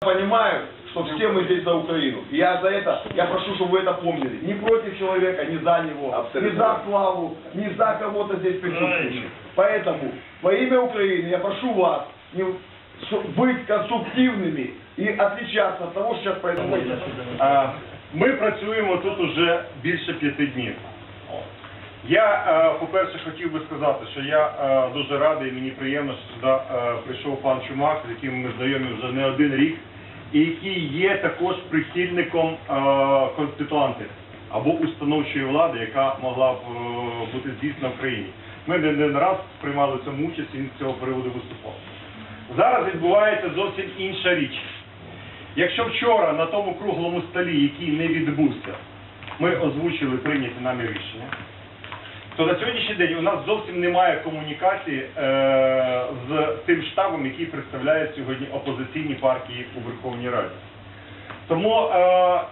понимаю, что все мы здесь за Украину. И я за это, я прошу, чтобы вы это помнили. Не против человека, не за него, не за славу, не за кого-то здесь присутствующих. Поэтому во имя Украины я прошу вас не, с- быть конструктивными и отличаться от того, что сейчас происходит. Е, Ми працюємо тут уже більше п'яти днів. Я, е, по-перше, хотів би сказати, що я е, дуже радий, мені приємно, що сюди е, прийшов пан Чумак, з яким ми знайомі вже не один рік, і який є також прихильником конституанти або установчої влади, яка могла б бути здійснена в країні. Ми не один раз приймали в цьому участь і з цього приводу виступав. Зараз відбувається зовсім інша річ. Якщо вчора на тому круглому столі, який не відбувся, ми озвучили прийняті нами рішення, то на сьогоднішній день у нас зовсім немає комунікації е, з тим штабом, який представляє сьогодні опозиційні партії у Верховній Раді. Тому е,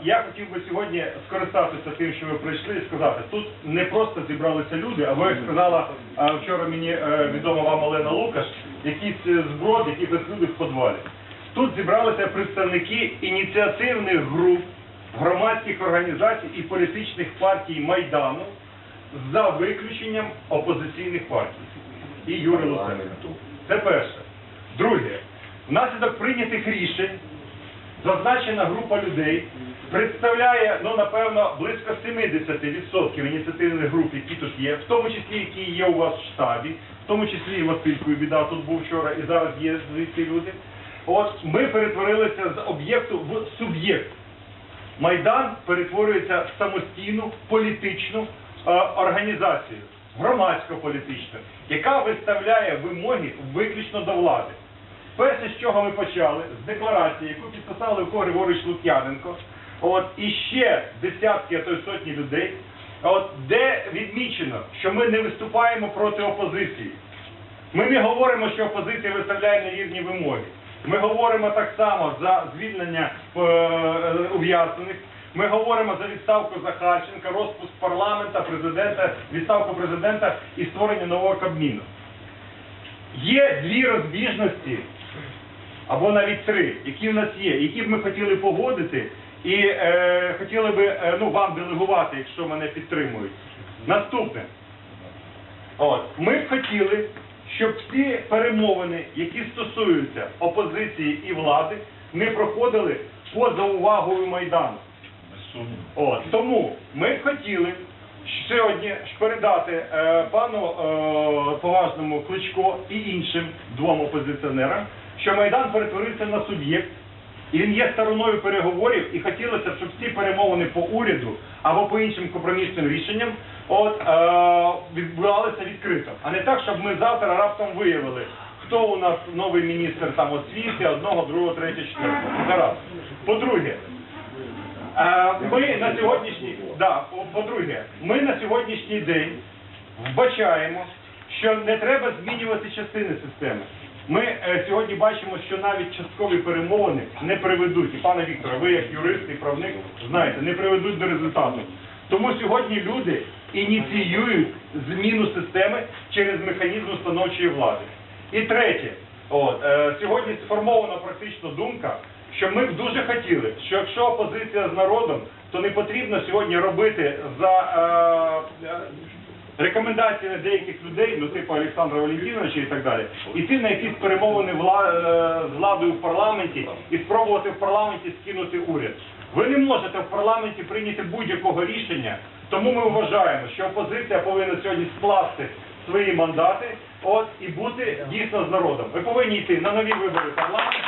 я хотів би сьогодні скористатися тим, що ви прийшли, і сказати, тут не просто зібралися люди, або як сказала е, вчора мені е, відома вам Олена Лукаш, якийсь е, зброд, якихось люди в подвалі. Тут зібралися представники ініціативних груп, громадських організацій і політичних партій Майдану за виключенням опозиційних партій і Юрій Луценко. Це перше. Друге, внаслідок прийнятих рішень зазначена група людей представляє, ну, напевно, близько 70% ініціативних груп, які тут є, в тому числі, які є у вас в штабі, в тому числі і Василько біда тут був вчора, і зараз є звідси люди. От ми перетворилися з об'єкту в суб'єкт. Майдан перетворюється в самостійну політичну організацію, громадсько-політичну, яка виставляє вимоги виключно до влади. Перше, з чого ми почали, з декларації, яку підписали Левко Григорович Лук'яненко, от, і ще десятки, а то й сотні людей, от, де відмічено, що ми не виступаємо проти опозиції. Ми не говоримо, що опозиція виставляє невірні вимоги. Ми говоримо так само за звільнення е, ув'язнених. Ми говоримо за відставку Захарченка, розпуск парламента, президента, відставку президента і створення нового кабміну. Є дві розбіжності, або навіть три, які в нас є, які б ми хотіли погодити і е, хотіли би е, ну, вам делегувати, якщо мене підтримують. Наступне. От, ми б хотіли, щоб всі перемовини, які стосуються опозиції і влади, не проходили поза увагою Майдану. От, тому ми хотіли сьогодні передати е, пану е, поважному Кличко і іншим двом опозиціонерам, що Майдан перетворився на суб'єкт, і він є стороною переговорів, і хотілося б, щоб всі перемовини по уряду або по іншим компромісним рішенням от, е, відбувалися відкрито. А не так, щоб ми завтра раптом виявили, хто у нас новий міністр там освіти, одного, другого, третього, четвертого. По-друге, Ми на сьогоднішній да, по- по-друге, ми на сьогоднішній день вбачаємо, що не треба змінювати частини системи. Ми е, сьогодні бачимо, що навіть часткові перемовини не приведуть. І пане Вікторе, ви як юрист і правник знаєте, не приведуть до результату. Тому сьогодні люди ініціюють зміну системи через механізм установчої влади. І третє, от, е, сьогодні сформована практично думка, що ми б дуже хотіли, що якщо опозиція з народом, то не потрібно сьогодні робити за е, е, рекомендаціями деяких людей, ну типу Олександра Валентиновича і так далі, іти на якісь перемовини е, з владою в парламенті і спробувати в парламенті скинути уряд. Ви не можете в парламенті прийняти будь-якого рішення, тому ми вважаємо, що опозиція повинна сьогодні скласти свої мандати от, і бути дійсно з народом. Ви повинні йти на нові вибори парламенту.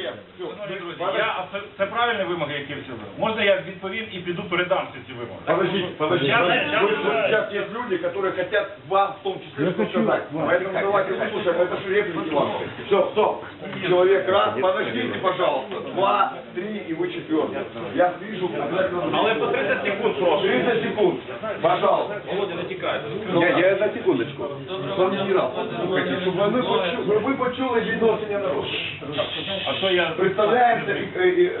Пару тем. Всё. Шановні друзі, я абсо- це правильні вимоги, які всі ви. Можна я відповім і піду передам всі ці вимоги? Подождите, подождите. Я- подождите. я- Вы- вот Сейчас есть люди, которые хотят вам в том числе что сказать. Поэтому давайте выслушаем. Это же реплики вам. Все, стоп. Человек раз. Подождите, пожалуйста. Два, три и вы четвертый. Я вижу. Але по 30 секунд прошу. 30 секунд. Пожалуйста. Володя, не тікай. Я, я на секундочку. Пан генерал, слухайте, щоб ви почули, ви почули відношення народу. А що я... Представляємося і, і, і, е,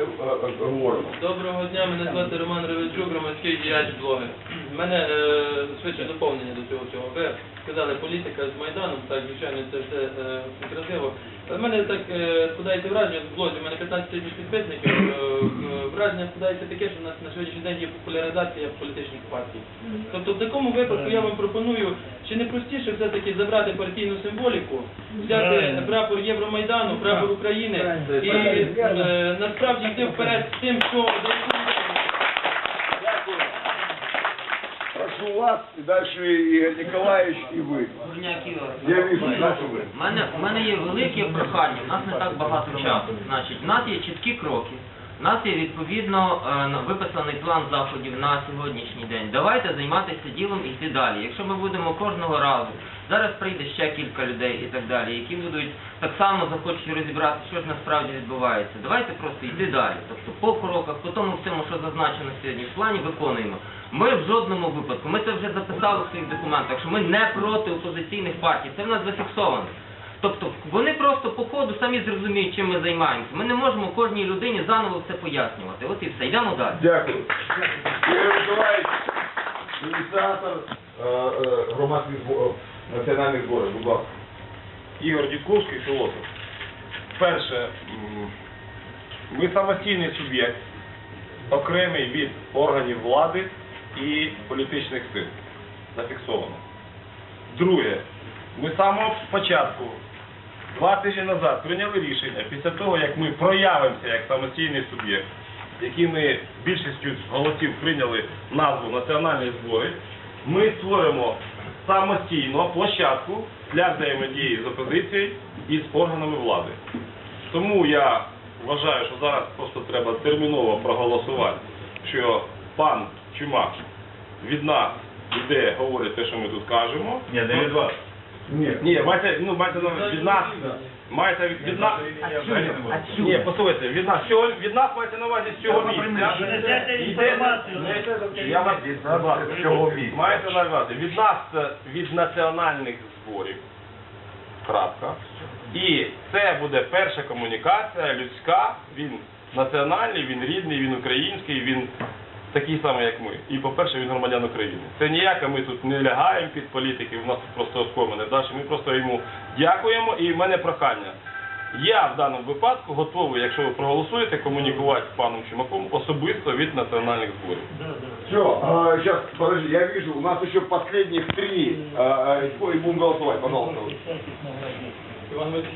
е, говоримо. Доброго дня, мене звати Роман Ревичук, громадський діяч блогер. В мене е, швидше доповнення до цього всього. Ви сказали політика з Майданом, так, звичайно, це все е, красиво. В мене так е, складається враження, в блозі в мене 15 тисяч підписників, е, е, враження складається таке, що в нас на сьогоднішній день є популяризація політичних партій. Тобто в такому випадку я вам пропоную, чи не простіше все-таки забрати партійну символіку, взяти прапор Євромайдану, прапор України і е, насправді йти вперед з тим, що Дякую. Прошу вас, и дальше Игорь Николаевич, и вы. Дурняк Ігор. Я вижу, да, вы. У мене, у мене є велике прохання, у нас не так багато часу. Значить, у нас є чіткі кроки, у нас є відповідно е, виписаний план заходів на сьогоднішній день. Давайте займатися ділом і йти далі. Якщо ми будемо кожного разу, зараз прийде ще кілька людей і так далі, які будуть так само захочуть розібрати, що ж насправді відбувається. Давайте просто йти далі. Тобто по кроках, по тому всьому, що зазначено сьогодні в плані, виконуємо. Ми в жодному випадку, ми це вже записали в своїх документах, що ми не проти опозиційних партій. Це в нас зафіксовано. Тобто вони просто по ходу самі зрозуміють, чим ми займаємося. Ми не можемо кожній людині заново все пояснювати. От і все. Йдемо далі. Дякую. Ігор Миколаївич, ініціатор е, е, громадських національних зборів, будь ласка. Ігор Дідковський, філософ. Перше, м, ми самостійний суб'єкт, окремий від органів влади і політичних сил. Зафіксовано. Друге, ми з самого початку, два тижні назад, прийняли рішення після того, як ми проявимося як самостійний суб'єкт, які ми більшістю голосів прийняли назву національні збори, ми створимо самостійно площадку для взаємодії з опозицією і з органами влади. Тому я вважаю, що зараз просто треба терміново проголосувати, що пан Чумак від нас іде, говорить те, що ми тут кажемо. Ні, не від вас. Ні. Ні, мається, ну, мається на увазі від нас. Мається від, від нас. Ні, послухайте, від нас, цього, від нас мається на увазі з цього місця. Я вас з цього місця. Мається на увазі від нас, е, від національних зборів. Крапка. І це буде перша комунікація людська. Він національний, він рідний, він український, він такий самий, як ми. І, по-перше, він громадян України. Це ніяке, ми тут не лягаємо під політиків, у нас тут просто оскомане. Далі ми просто йому дякуємо. І в мене прохання. Я в даному випадку готовий, якщо ви проголосуєте, комунікувати з паном Чумаком особисто від національних зборів. Все, сейчас, подожди, я вижу, у нас еще последних три, э, и будем голосовать, пожалуйста. Іван Васильович.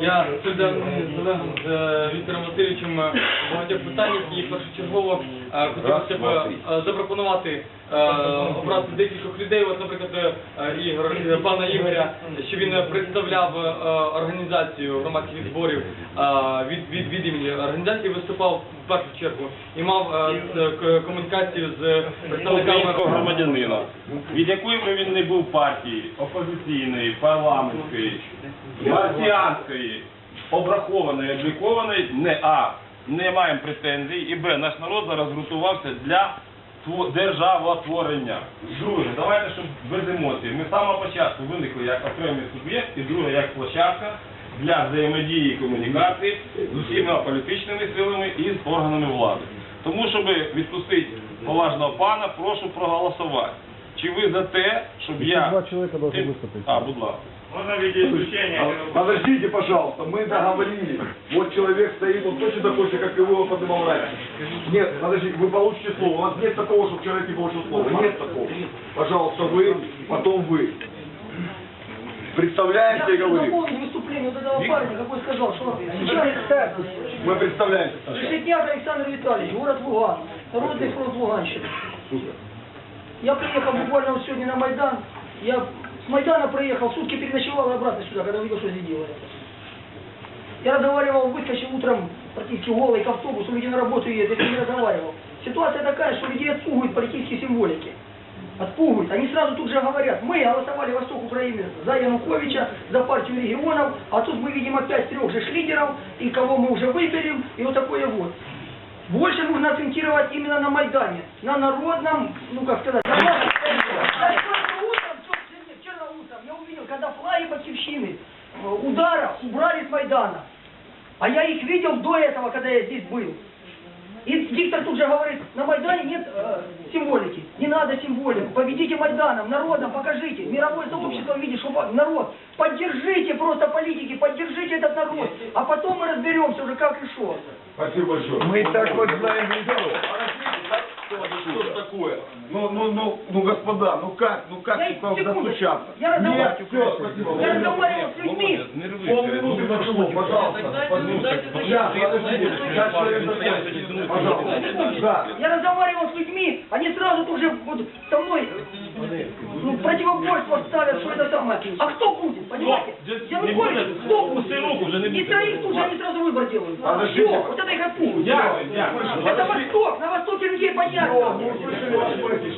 Я сюди з Олегом з е, Віктором Васильовичем е, багатьох питаннях і першочергово е, хотілося б е, запропонувати е, обрати декількох людей. От, наприклад, е, Ігор, е, пана Ігоря, що він е, представляв е, організацію громадських зборів е, від, від, від імені організації виступав в першу чергу і мав е, комунікацію з представниками громадянина, від якої б він не був партії, опозиційної, парламентської, марсіанської, обрахованої, облікованої, не а, не маємо претензій, і б, наш народ зараз готувався для тво- державотворення. Друге, давайте, щоб без емоцій. Ми з початку виникли як окремий суб'єкт, і друге, як площадка для взаємодії і комунікації з усіма політичними силами і з органами влади. Тому, щоб відпустити поважного пана, прошу проголосувати. Чи ви за те, щоб я... Два чоловіка виступити. А, будь ласка. Можна відключення. А, Подождите, пожалуйста, мы договорились. Вот человек стоит, он точно такой же, как и вы, он поднимал раньше. Нет, подождите, вы получите слово. У нас нет такого, чтобы человек не получил слово. Нет такого. Пожалуйста, вы, потом вы. Представляемся и Я говорим. напомню выступление вот этого парня, какой сказал, что сейчас Мы представляемся. Решетняк Александр Витальевич, город Луган, Народный фронт Луганщины. Супер. Я приехал буквально сегодня на Майдан. Я с Майдана приехал, сутки переночевал и обратно сюда, когда увидел, что здесь делают. Я разговаривал, выскочил утром практически голый к автобусу, люди на работу едут, я ними разговаривал. Ситуация такая, что людей отпугивают политические символики. Отпугивают. Они сразу тут же говорят, мы голосовали Восток Украины за Януковича, за партию регионов, а тут мы видим опять трех же лидеров, и кого мы уже выберем, и вот такое вот. Больше нужно акцентировать именно на Майдане, на народном, ну как сказать, на утром, вчера- утром я увидел, когда флаги Батьковщины, э, ударов убрали с Майдана. А я их видел до этого, когда я здесь был. И Виктор тут же говорит, на Майдане нет э, символики. Не надо символику. Победите Майданом, народом, покажите. Мировое сообщество видит, что народ. Поддержите просто политики, поддержите этот народ. А потом мы разберемся уже как и что. Спасибо большое. Мы и так вот знаем лицо. Что ж такое? Ну, ну, ну, ну, господа, ну как, ну как Я- туда секунду. достучаться? Я разговариваю- Нет, все, спасибо. Я разговаривал с людьми. Полминуты прошло, пожалуйста. Договорить. подождите, сейчас человек закончит. Пожалуйста. Да. Я разговаривал с людьми, они сразу тут же вот со мной ну, противоборство ставят, что это самое. А кто будет, понимаете? Янукович, кто будет? И троих тут же они сразу выбор делают. Подождите. Все, вот это их отпустят. Я, я. Это Восток, на Востоке людей понятно.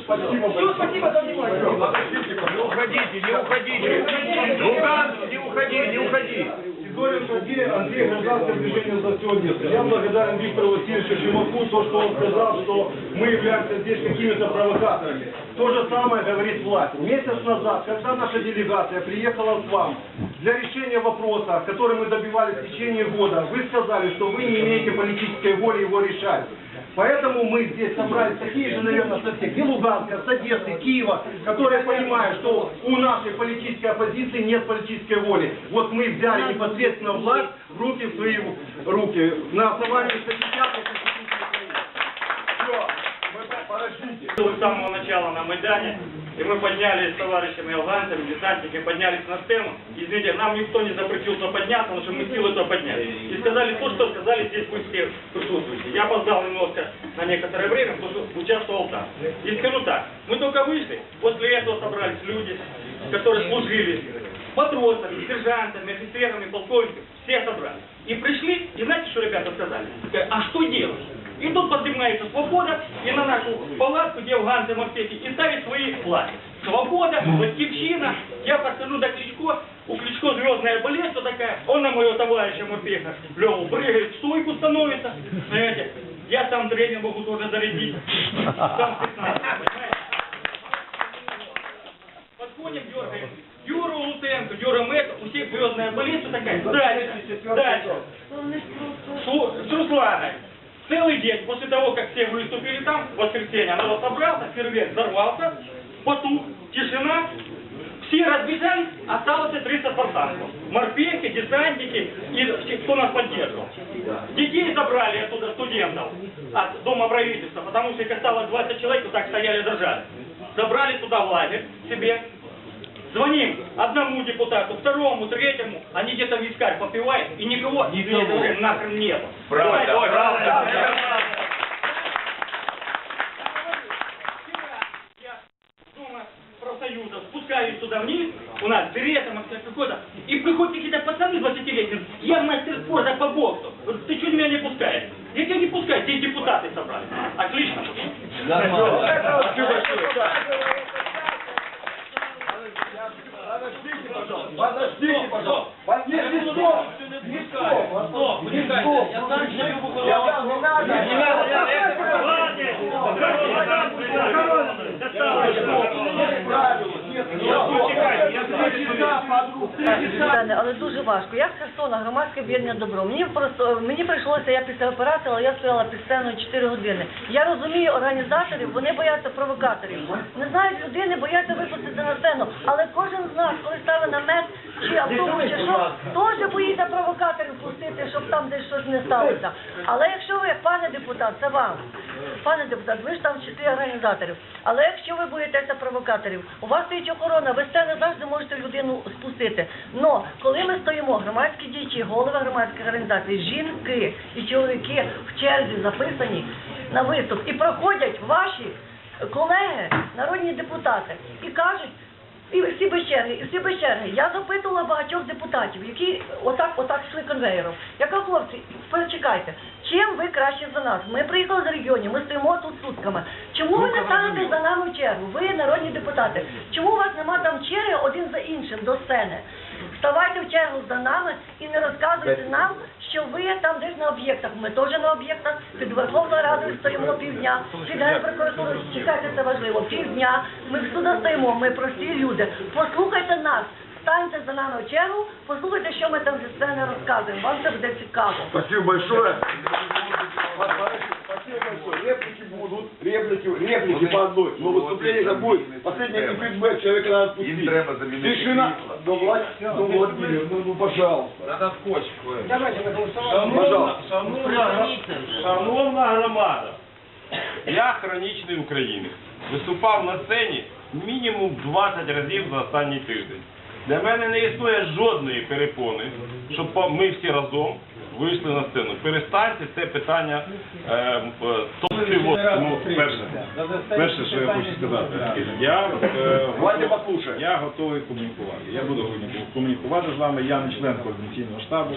Спасибо Все, спасибо за внимание. Подождите, Не уходите, не уходите. Луганск, не уходи, не уходи. Сидорин Сергей, Андрей, гражданское движение за все Одесса. Я благодарен Виктору Васильевичу Чумаку, то, что он сказал, что мы являемся здесь какими-то провокаторами. То же самое говорит власть. Месяц назад, когда наша делегация приехала к вам для решения вопроса, который мы добивались в течение года, вы сказали, что вы не имеете политической воли его решать. Поэтому мы здесь собрались такие же, наверное, со всех, и Луганска, с Одессы, Киева, которые понимают, что у нашей политической оппозиции нет политической воли. Вот мы взяли непосредственно власть в руки в свои руки на основании статьи 5 Конституции Украины. Все, мы подождите. С самого начала на Майдане, и мы поднялись с товарищами афганцами, десантниками, поднялись на сцену. Извините, нам никто не запретил то подняться, потому что мы силы то подняли. И сказали то, что сказали здесь вы все присутствующие. Я опоздал немножко на некоторое время, потому что участвовал там. И скажу так, мы только вышли, после этого собрались люди, которые служили матросами, сержантами, офицерами, полковниками, все собрались. И пришли, и знаете, что ребята? Сказали, А что делать? И тут поднимается свобода, и на нашу палатку, где афганцы морпехи, и ставят свои флаги. Свобода, батькивщина, я подхожу до Кличко, у Кличко звездная болезнь такая, он на моего товарища морпеха Леву прыгает, в стойку становится, знаете, я сам тренер могу тоже зарядить, сам 15, понимаете? Подходим, дергаем. Юру Лутенко, Юра Мэт, у всех звездная болезнь такая. Дальше, дальше. С, с Русланой. Целый день после того, как все выступили там, в воскресенье, народ собрался, фейерверк взорвался, потух, тишина, все разбежались, осталось 300 спартанцев. Морпехи, десантники и кто нас поддерживал. Детей забрали оттуда студентов от Дома правительства, потому что их осталось 20 человек, вот так стояли дрожали. Забрали туда в лагерь себе, Звоним одному депутату, второму, третьему, они где-то вискарь попивают, и никого, никого. нахрен нету. Правда, Давайте, правда. Я Дума профсоюза спускаюсь туда вниз, у нас беретом какой-то, и приходят какие-то пацаны 20-летние, я мастер спорта по боксу. Ты что меня не пускаешь? Я тебя не пускаю, здесь депутаты собрали. Отлично. Спасибо большое. Подождите, пожалуйста. Подождите, пожалуйста. Не, Не почекайте, стоп. я вам не надо. Не надо. Але дуже важко. Я Херсона, громадське об'єднання добро. Мені просто мені прийшлося, я після операції, але я стояла під сценою 4 години. Я розумію організаторів, вони бояться провокаторів. Не знають людини, бояться випустити на сцену. Але кожен з нас, коли ставить намет чи автобус, чи що, теж боїться провокаторів пустити, щоб там десь щось не сталося. Але якщо ви, пане депутат, це вам. Пане депутат, ви ж там чотири організаторів. Але якщо ви боїтеся провокаторів, у вас стоїть охорона, ви з не завжди можете людину спустити. Но коли ми стоїмо, громадські діячі, голови громадських організацій, жінки і чоловіки в черзі записані на виступ і проходять ваші колеги, народні депутати, і кажуть. І всі без черги, і всі без черги. Я запитувала багатьох депутатів, які отак, отак йшли конвейером. Я кажу, хлопці, почекайте, чим ви краще за нас? Ми приїхали з регіонів, ми стоїмо тут сутками. Чому ви не станете за нами в чергу? Ви народні депутати. Чому у вас нема там черги один за іншим до сцени? Вставайте в чергу за нами і не розказуйте нам, що ви там десь на об'єктах. Ми теж на об'єктах під Верховною Радою стоїмо півдня, під Генпрокуратурою, чекайте, це важливо, півдня. Ми всюди стоїмо, ми прості люди. Послухайте нас, станьте за нами в чергу, послухайте, що ми там зі сцени розказуємо. Вам це буде цікаво. Спасибо большое. Спасибо Спасибо большое. Реплики будут, реплики, реплики по одной. Но выступление это будет. Последний фидбэк, человека надо отпустить. Им треба замінити Тишина. крісло. Ну, Влад... ну, Владимир, ну, ну, пожалуйста. Надо скотч клеїти. Давайте на голосование. Пожалуйста. Припиніться вже. Шановна громада, я хронічний українець. Виступав на сцені мінімум 20 разів за останній тиждень. Для мене не існує жодної перепони, щоб ми всі разом вийшли на сцену. Перестаньте це питання е, е, товсти в. Ну, перше, перше, що я хочу сказати, я, е, послушай. я готовий комунікувати. Я буду комунікувати з вами, я не член координаційного штабу.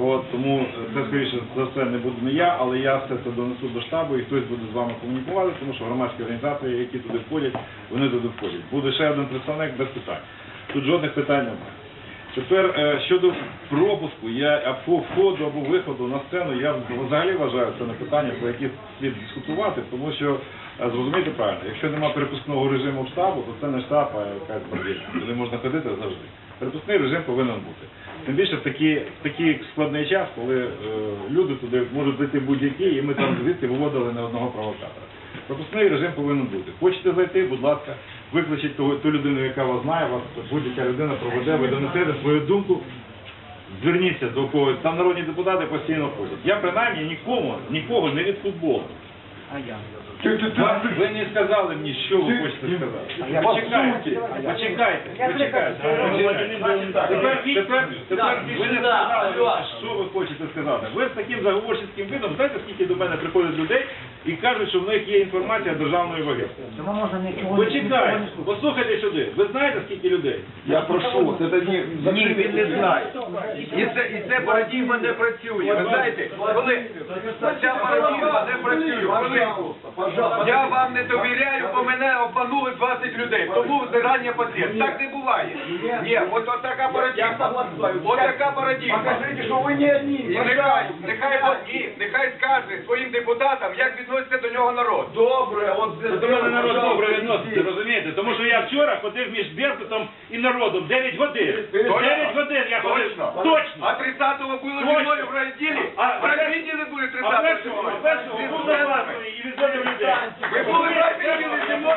От, тому це скоріше за все не буду не я, але я все це донесу до штабу і хтось буде з вами комунікувати, тому що громадські організації, які туди входять, вони туди входять. Буде ще один представник без питань. Тут жодних питань немає. Тепер е, щодо пропуску, я або входу або виходу на сцену, я взагалі вважаю це не питання, про яке слід дискутувати, тому що е, зрозумійте правильно, якщо немає перепускного режиму штабу, то це не штаб, а якась подія, куди можна ходити завжди. Перепускний режим повинен бути. Тим більше в такий, в такий складний час, коли е, люди туди можуть зайти будь-які, і ми там звідти виводили не одного провокатора. Пропускний режим повинен бути. Хочете зайти, будь ласка, викличіть того, ту людину, яка вас знає, вас будь-яка людина проведе, ви донесете свою думку, зверніться до когось. Там народні депутати постійно ходять. Я принаймні нікому, нікого не від футболу. Ты, ты, ты, Ви, ви не сказали мені, що ви хочете сказати. Почекайте, почекайте, почекайте. Тепер, тепер, тепер ви не сказали, що ви хочете сказати. Ви з таким заговорчицьким видом, знаєте, скільки до мене приходять людей і кажуть, що в них є інформація державної ваги. Почекайте, послухайте сюди. Ви знаєте, скільки людей? Я прошу вас, это не... Ні, він не знає. І це, і це парадігма не працює. Ви знаєте, коли ця парадігма не працює, коли я вам не довіряю, бо мене обманули 20 людей, тому зрання потрібно. Так не буває. Ні, от, от така парадігма. От така парадігма. Покажите, что вы не одни. І нехай, нехай, от- нехай скаже своїм депутатам, як відноситься до нього народ. Доброе, вот здесь... До мене народ добре відноситься, розумієте? Тому що я вчора ходив між Беркутом і народом 9 годин. 9 годин я ходив. Точно? Точно. А 30-го було Точно. зі мною в райділі? А- В були А 30-го. першого, а першого був на власної і відводив людей. Ви були в райвідділі зі мною?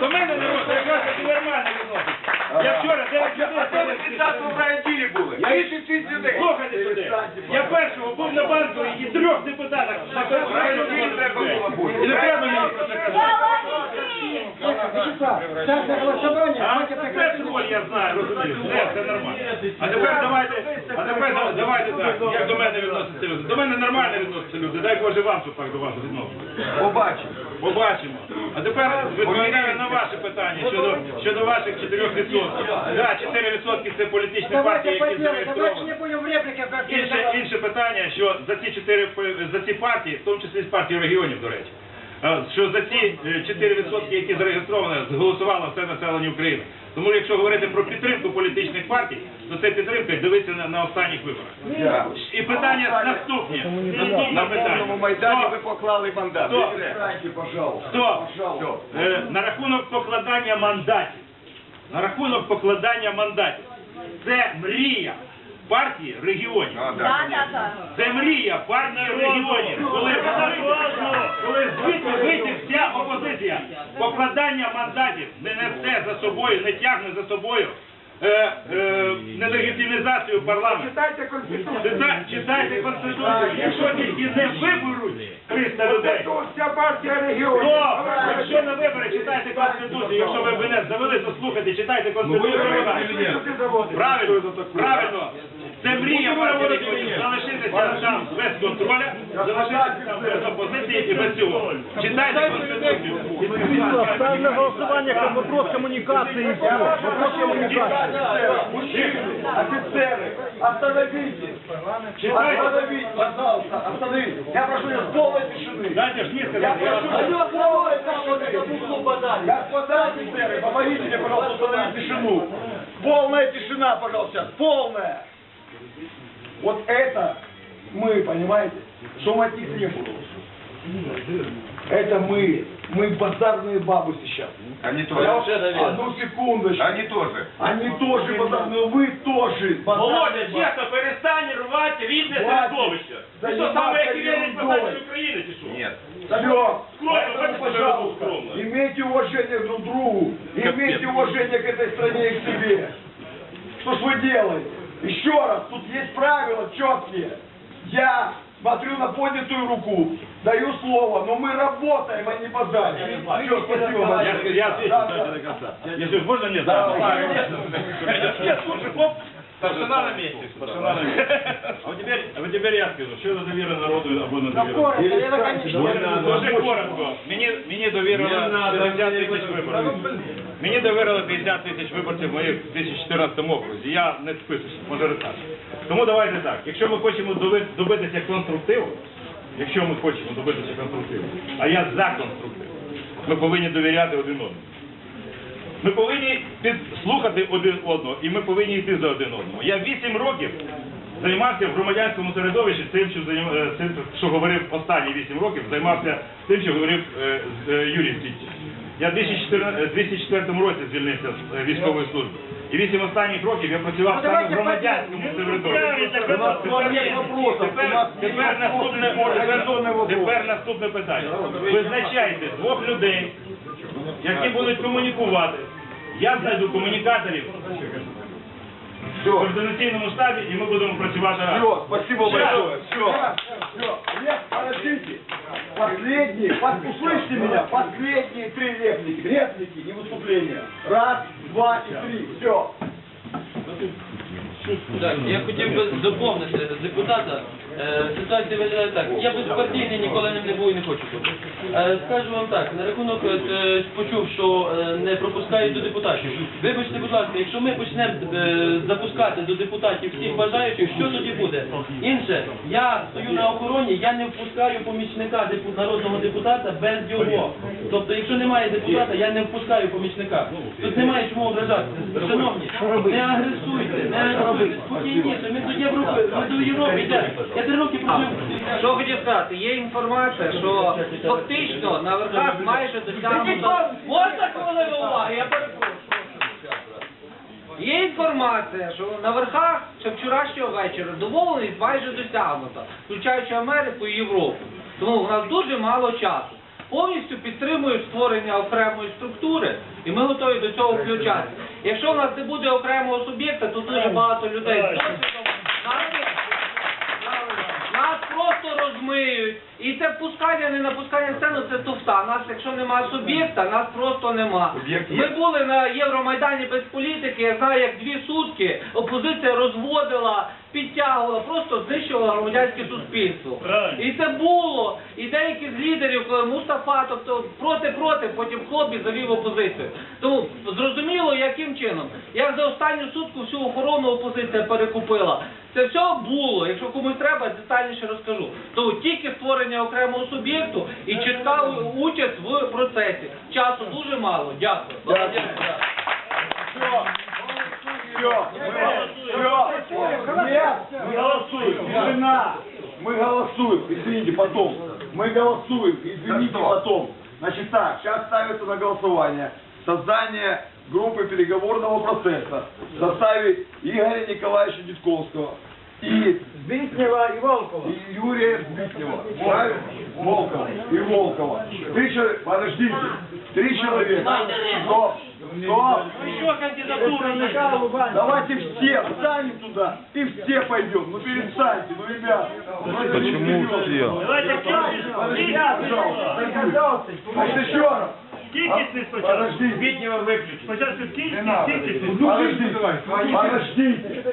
До мене народ якраз таки нормально відноситься. Я вчора 9 А то ви годин. 30-го в райвідділі були. 36 людей. Слухайте сюди. Я першого був на банку і трьох депутатах. На було бути. І не треба мені про це казати. Голосование. А це роль я знаю, розумію. Все, це нормально. А тепер давайте, а тепер да- давайте так, як до мене відносяться люди. До мене нормально відносяться люди. Дай Боже вам, щоб так до вас відносилися. Побачимо. Побачимо. А тепер відповідаю на ваше питання щодо, щодо ваших 4%. Да, 4% це політичні партії, Давайте які делу. Давайте не зареєстровані. будем в репликах как Інше, інше питання, що за ці чотири за ці партії, в тому числі з партії регіонів, до речі, що за ці е, 4%, які зареєстровані, зголосувало все населення України. Тому якщо говорити про підтримку політичних партій, то це підтримка дивиться на, на останніх виборах. І питання наступне. На питання. повному майдані ви поклали мандат. Хто? Пожалуйста. Хто? Е, на рахунок покладання мандатів. На рахунок покладання мандатів. Це мрія партії регіонів. А, да, Це мрія партії регіонів. Коли, коли звідти вийде вся опозиція, покладання мандатів не несе за собою, не тягне за собою е, е, нелегітимізацію парламенту. Читайте Конституцію. Чита- Читайте Конституцію. Якщо тільки не виберуть 300 людей, Тут вся партія регіонів. то, якщо на вибори читайте Конституцію, якщо ви мене завели, то слухайте, читайте Конституцію. Правильно, правильно. Це мрія партії регіонів. Залишитися там без контроля, залишитися там без опозиції і без цього. Читайте Конституцію. Ставим на голосование как вопрос коммуникации и все. Вопрос коммуникации. Мужчины, офицеры, остановитесь. Читайте. Остановитесь, пожалуйста, остановитесь. Я прошу вас полной тишины. Дайте ж мені Я сказати. я прошу вас- вас полной тишины. Господа офицеры, помогите мне, пожалуйста, установить тишину. Полная тишина, пожалуйста, сейчас, полная. Вот это мы, понимаете, что мотив не было. Это мы. Мы базарные бабы сейчас. Они Я тоже. вот- Одну секундочку. Они тоже. Они тоже базарные, вы тоже Володя, базарные бабы. чесно, перестань рвати рідне Хватить. середовище. Ти що, Заниматься саме як вірний ерундой. спасатель України, чи що? Нет. Все. Скромно, Поэтому, бачите, пожалуйста, скромно. имейте уважение друг к другу, имейте уважение к этой стране и к себе. Что ж вы делаете? Еще раз, тут есть правила четкие. Я смотрю на поднятую руку, даю слово, но мы работаем, а не базарим. Все, спасибо большое. Я отвечу, Да, да. до конца. Если можно, нет. Да, да. да. Нет, слушай, хлоп, старшина на месте, старшина на месте. А вот теперь, а вот теперь я скажу, що за довіра народу або не довіра? Дуже коротко. Мені, мені довірили 50 тисяч виборців. Мені довірили 50 тисяч виборців в моїх 2014 окрузі. Я не списуюся, мажоритарний. Тому давайте так. Якщо ми хочемо доби- добитися конструктиву, якщо ми хочемо добитися конструктиву, а я за конструктив, ми повинні довіряти один одному. Ми повинні слухати один одного, і ми повинні йти за один одного. Я 8 років займався в громадянському середовищі цим, що, е, що говорив останні 8 років, займався тим, що говорив е, е, Юрій Світчик. Я в 2004 е, 2004 році звільнився з військової служби. І 8 останніх років я працював саме в громадянському середовищі. У нас к вам нет вопросов. У нас Тепер, наступне, тепер наступне питання. Визначайте двох людей, які будуть комунікувати. Я знайду комунікаторів в координаційному штабі, і ми будемо працювати разом. Все, спасибо большое. Все, все. Подождите. Последние, пос- услышьте меня, последние три реплики. Реплики, не выступления. Раз, два и три. Все. Так, я хотів би доповнити депутата. Е, Ситуація виглядає так. Я безпартійний, ніколи не був і не хочу бути. Е, Скажу вам так, на рахунок е, почув, що не пропускають до депутатів. Вибачте, будь ласка, якщо ми почнемо запускати до депутатів всіх бажаючих, що тоді буде? Інше, я стою на охороні, я не впускаю помічника депу- народного депутата без його. Тобто, якщо немає депутата, я не впускаю помічника. Тут немає чому ображатися. Шановні, не агресуйте, не агресуйте, спокійніше, ми до Європи, ми до Європи йдемо. Три роки прожив. Що хотів сказати, є інформація, що фактично на верхах майже досягнуто... Можна хвилину уваги, я перепрошую. Є інформація, що на верхах ще вчорашнього вечора домовленість майже досягнута, включаючи Америку і Європу. Тому в нас дуже мало часу. Повністю підтримую створення окремої структури, і ми готові до цього включати. Якщо в нас не буде окремого суб'єкта, то дуже багато людей з досвідом нас- нас просто розмиють. І це впускання, не напускання сцену, це туфта. Нас, якщо нема суб'єкта, нас просто нема. Ми були на Євромайдані без політики, я знаю, як дві сутки опозиція розводила, підтягувала, просто знищувала громадянське суспільство. І це було. І деякі з лідерів, коли Мустафа, тобто проти-проти, потім хлопці завів опозицію. Тому зрозуміло, яким чином. Як за останню сутку всю охорону опозиція перекупила. Це все було. Якщо комусь треба, детальніше розкажу. Тому тільки створення окремого суб'єкту і чітка участь в процесі. Часу дуже мало. Дякую. Дякую. Все. Все. Нет, мы голосуем. Тишина. Мы голосуем. Извините, потом. Мы голосуем. Извините, потом. Значит так, сейчас ставится на голосование создание группы переговорного процесса в составе Игоря Николаевича Дедковского и Збитнева и Волкова. и Юрия Збитнева, правильно? Волкова и Волкова. Три человека, подождите, три человека. Стоп, стоп. Еще кандидатура Давайте все встанем туда и все пойдем. Ну перестаньте, ну ребят. Почему все? Давайте Пожалуйста. Значит еще раз. Кількісний Подожди. Біднього виключити. Спочатку Не кількість, надо. кількість. Подождите, подождите.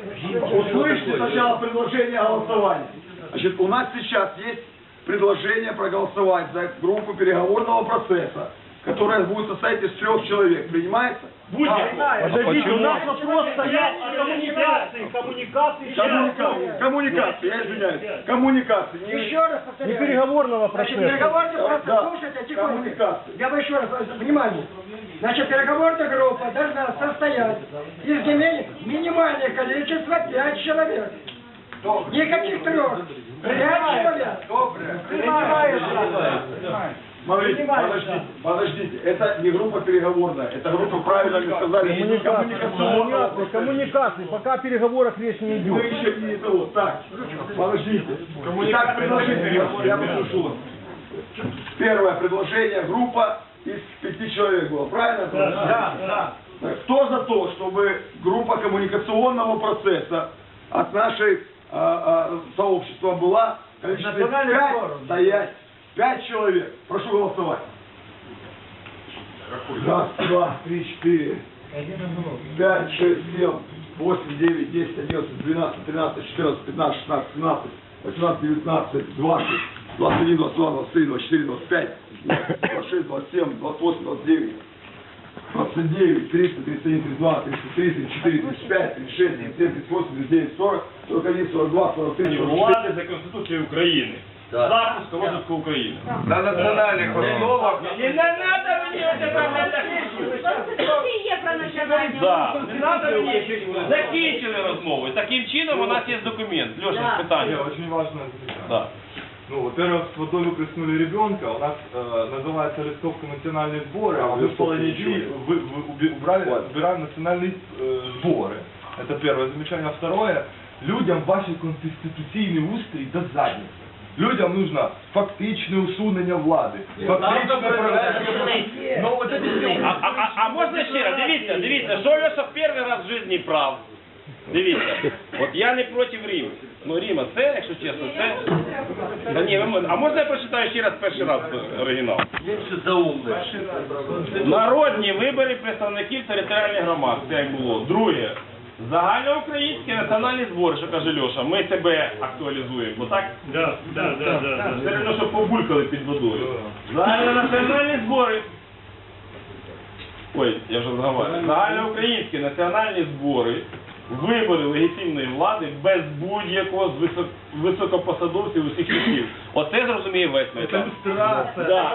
Услышьте сначала предложение голосования. Значит, у нас сейчас есть предложение проголосовать за группу переговорного процесса, которая будет состоять из трех человек. Принимается? Подождите, у нас вопрос стоят о коммуникации, коммуникации. Коммуникации, коммуникации, я извиняюсь. Коммуникации. Не- Еще раз Не повторяю. переговорного Значит, процесса. переговорный процесс, Да. слушайте, тихонько. Я бы еще раз, э, внимание. Значит, переговорная группа должна состоять из не менее- минимальное количество 5 человек. Никаких трех. Пять человек. Добре. Принимается. Смотрите, подождите, подождите, это не группа переговорная, это группа, правильно вы сказали, коммуникационная. коммуникации, пока переговорах речь не Мы еще не того. Так, подождите. Итак, предложение, я, послушал вас. Первое предложение, группа из пяти человек было, правильно? Да, да. Так, Кто за то, чтобы группа коммуникационного процесса от нашей а, а, сообщества была пять, форум. стоять, пять человек? Прошу голосовать. Раз, два, три, четыре, пять, шесть, семь, восемь, девять, десять, одиннадцать, двенадцать, тринадцать, четырнадцать, пятнадцать, шестнадцать, семнадцать, восемнадцать, девятнадцать, двадцать, двадцать один, двадцать два, двадцать три, двадцать четыре, двадцать пять, двадцать шесть, двадцать семь, двадцать восемь, двадцать девять. 29, 300, 31, 32, 33, 34, 35, 36, 37, 38, 39, 40, 41, 42, 43, 44. Влади за Конституцією України. Запуск розвитку України. На національних основах. Не надо мені є про національні Да. Не надо мені. Закінчили розмову. І таким чином у нас є документ. Льоша, питання. Очень важно. Да. Ну, во-первых, с водой выплеснули ребенка, у нас э, называется листовка национальные сборы, а мы в половине дней вы, вы уби- убрали, убираем национальные э, сборы. Это первое замечание. А второе, людям ваші конституційні устрій до задниці. Людям нужно фактичне усунення влади. Фактичне проведення. Ну, от це А, а, а, можна ще раз? Дивіться, дивіться, що Льоша перший раз в житті прав. Дивіться, от я не проти Риму. Ну Рима, це, якщо чесно, це... Та ні, ви а можна я прочитаю ще раз перший раз оригінал? Народні вибори представників територіальних громад, це як було. Друге, загальноукраїнські національні збори, що каже Льоша, ми тебе актуалізуємо, бо так? Да, да, да, да. Все одно, що побулькали під водою. Загальнонаціональні збори. Ой, я вже згадав. Загальноукраїнські національні збори, вибори легітимної влади без будь-якого з висок... високопосадовців усіх часів. Оце зрозуміє весь метод. Да.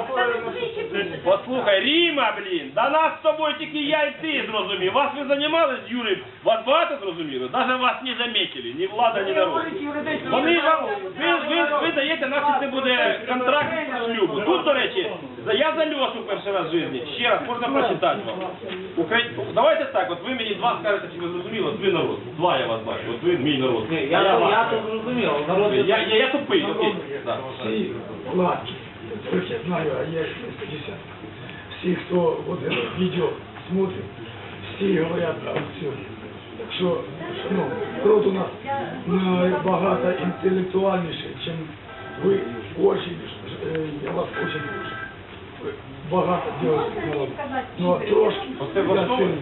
Послухай, Ріма, блін, да нас з тобою тільки я і ти зрозумів. Вас ви займалися з Юрієм, вас багато зрозуміли? Даже вас не замітили, ні влада, ні народ. Вони вам, ви, ви, ви даєте, наче це буде контракт шлюбу. Тут, до речі, я за Льошу перший раз в житті. Ще раз, можна прочитати вам. Укра... Давайте так, от ви мені два скажете, чи ви зрозуміли, от ви народ. Два я вас бачу, от ви мій народ. Я, А я, я тут зрозумів, народ я, я, я тупий, окей. Да. всі владки, я знаю, а я 150. Всі, хто вот это видео смотрит, всі говорять про все. Так що, ну, народ у нас набагато інтелектуальніший, чим ви очень, е, я вас очень прошу. Багато діло. Ну, а трошки, Оце в ціню.